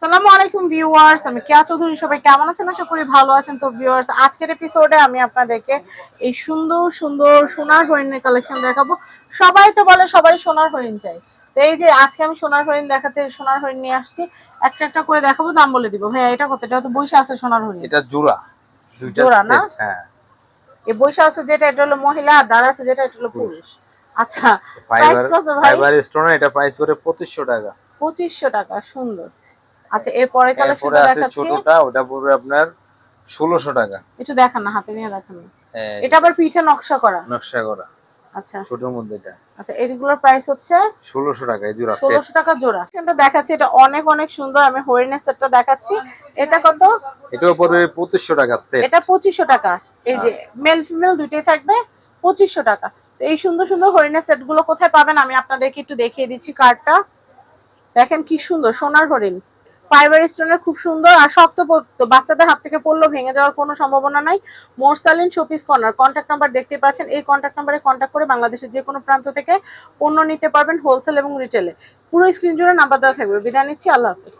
আসসালামু আলাইকুম ভিউয়ার্স আমি কেয়া চৌধুরী সবাই কেমন আছেন? আশা করি ভালো আছেন। তো ভিউয়ার্স আজকের এপিসোডে আমি আপনাদেরকে এই সুন্দর সুন্দর সোনার হরিণের কালেকশন দেখাবো। সবাই তো বলে সবাই সোনার হরিণ চাই তো এই যে আজকে আমি সোনার হরিণ দেখাতে সোনার হরিণ নিয়ে আসছি। একটা একটা করে দেখাবো দাম বলে দিব। ভাইয়া এটা কত? এটা তো বৈশা আছে সোনার হরিণ। এটা জোড়া। জোড়া না? হ্যাঁ। এই বৈশা আছে যেটা এটা হলো মহিলা আর দাঁড়া আছে যেটা এটা হলো পুরুষ। আচ্ছা ফাইবার ফাইবার স্টোন এটা প্রাইস পড়ে 2500 টাকা। পঁচিশশো টাকা সুন্দর। আচ্ছা এরপরে কালেকশন দেখাচ্ছি। ছোটটা ওটা পড়বে আপনার 1600 টাকা। একটু দেখান না হাতে নিয়ে দেখান। এটা আবার পিঠে নকশা করা? নকশা করা। আচ্ছা। ছোটর মধ্যে এটা। আচ্ছা এগুলোর প্রাইস হচ্ছে? 1600 টাকা এই জোড়া সেট ষোলোশো টাকা জোড়া। কিন্তু দেখাচ্ছি এটা অনেক অনেক সুন্দর। আমি হরিণের সেটটা দেখাচ্ছি। এটা কত? এটাও পড়বে 2500 টাকা সেট এটা পঁচিশশো টাকা। এই যে মেল ফিমেল দুইটাই থাকবে পঁচিশশো টাকা। তো এই সুন্দর সুন্দর হরিণের সেটগুলো কোথায় পাবেন? আমি আপনাদেরকে একটু দেখিয়ে দিচ্ছি কার্ডটা দেখেন কি সুন্দর সোনার হরিণ। ফাইবার স্টোনের খুব সুন্দর আর শক্ত বাচ্চাদের হাত থেকে পড়ল ভেঙে যাওয়ার কোনো সম্ভাবনা নাই। Morsalin showpiece corner contact number দেখতে পাচ্ছেন। এই কন্ট্যাক্ট নাম্বারে কন্ট্যাক্ট করে বাংলাদেশের যে কোনো প্রান্ত থেকে পণ্য নিতে পারবেন হোলসেল এবং রিটেলে পুরো স্ক্রিন জুড়ে নাম্বার দেওয়া থাকবে। বিদায় নিচ্ছি। আল্লাহ হাফেজ।